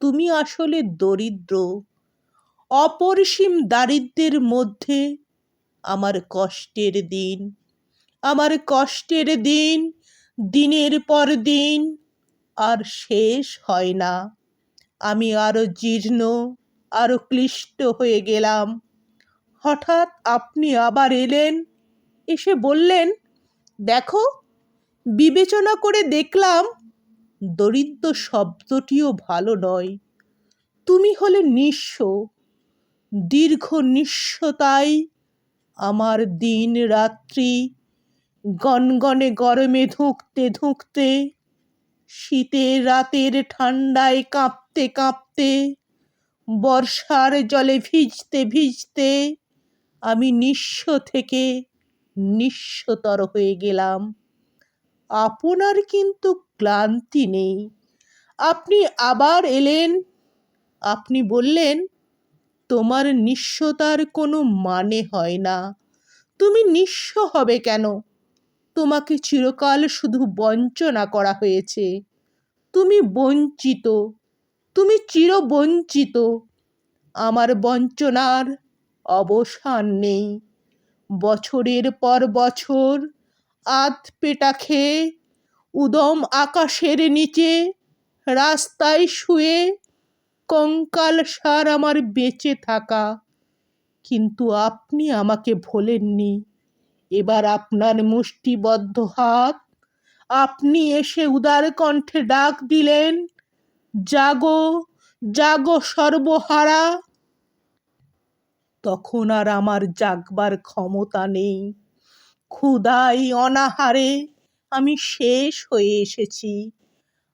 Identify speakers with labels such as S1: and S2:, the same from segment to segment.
S1: তুমি আসলে দরিদ্র। অপরিসীম দারিদ্র্যের মধ্যে আমার কষ্টের দিন, আমার কষ্টের দিন, দিনের পর দিন আর শেষ হয় না। আমি আরও জীর্ণ আরও ক্লিষ্ট হয়ে গেলাম। হঠাৎ আপনি আবার এলেন, এসে বললেন, দেখো, বিবেচনা করে দেখলাম দরিদ্র শব্দটিও ভালো নয়। তুমি হলে নিঃস্ব, দীর্ঘ নিঃস্বতাই আমার দিন রাত্রি। গনগনে গরমে ধুঁকতে ধুঁকতে, শীতের রাতের ঠান্ডায় কাঁপতে কাঁপতে, বর্ষার জলে ভিজতে ভিজতে আমি নিঃস্ব থেকে নিঃস্বতর হয়ে গেলাম। আপনার কিন্তু ক্লান্তি নেই। আপনি আবার এলেন। আপনি বললেন, তোমার নিঃস্বতার কোনো মানে হয় না। তুমি নিঃস্ব হবে কেন? তোমাকে চিরকাল শুধু বঞ্চনা করা হয়েছে। তুমি বঞ্চিত। তুমি চিরবঞ্চিত। আমার বঞ্চনার অবসান নেই। বছরের পর বছর আধ পেটা খেয়ে উদম আকাশের নিচে রাস্তায় শুয়ে কঙ্কাল সার আমার বেঁচে থাকা। কিন্তু আপনি আমাকে ভোলেননি। এবার আপনার মুষ্টিবদ্ধ হাত, আপনি এসে উদার কণ্ঠে ডাক দিলেন, জাগো জাগো সর্বহারা। তখন আর আমার জাগবার ক্ষমতা নেই। ক্ষুদাই অনাহারে, আমি শেষ হয়ে এসেছি।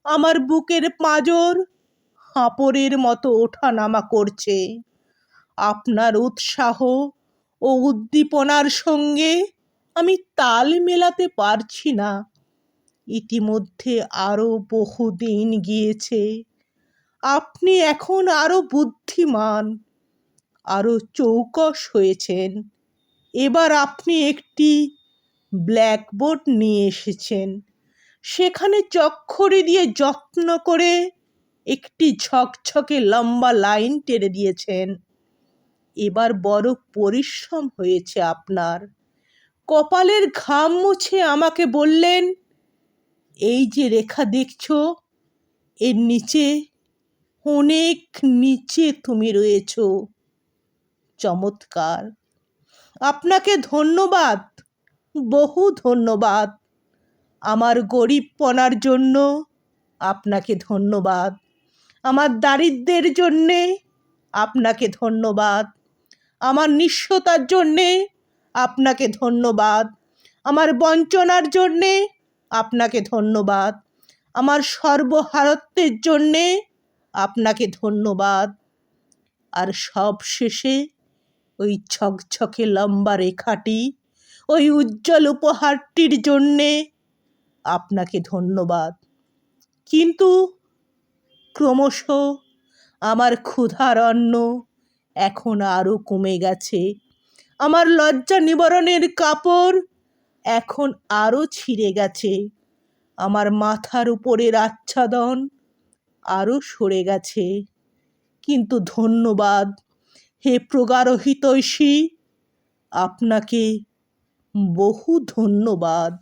S1: আমার বুকের পাঁজর হাঁপড়ের মতো ওঠানামা করছে। আপনার উৎসাহ ও উদ্দীপনার সঙ্গে আমি তাল মেলাতে পারছি না। ইতিমধ্যে আরও বহুদিন গিয়েছে। আপনি এখন আরও বুদ্ধিমান আরও চৌকস হয়েছেন। এবার আপনি একটি ব্ল্যাকবোর্ড নিয়ে এসেছেন। সেখানে চক্ষরে দিয়ে যত্ন করে একটি ঝকঝকে লম্বা লাইন টেনে দিয়েছেন। এবার বড় পরিশ্রম হয়েছে আপনার। কপালের ঘাম মুছে আমাকে বললেন, এই যে রেখা দেখছ, এর নিচে অনেক নিচে তুমি রয়েছ। চমৎকার। আপনাকে ধন্যবাদ। বহু ধন্যবাদ। আমার গরিবপনার জন্য আপনাকে ধন্যবাদ। আমার দারিদ্রের জন্যে আপনাকে ধন্যবাদ। আমার নিঃস্বতার জন্যে আপনাকে ধন্যবাদ। আমার বঞ্চনার জন্যে আপনাকে ধন্যবাদ। আমার সর্বহারত্বের জন্যে আপনাকে ধন্যবাদ। আর সব শেষে ওই ছকছকে লম্বা রেখাটি ওই উজ্জ্বল উপহারটির জন্যে আপনাকে ধন্যবাদ। কিন্তু ক্রমশ আমার ক্ষুধার অন্ন এখন আরও কমে গেছে। আমার লজ্জা নিবারণের কাপড় এখন আরও ছিঁড়ে গেছে। আমার মাথার উপরের আচ্ছাদন আরও সরে গেছে। কিন্তু ধন্যবাদ, হে প্রগারহিতৈষী আপনাকে বহু ধন্যবাদ।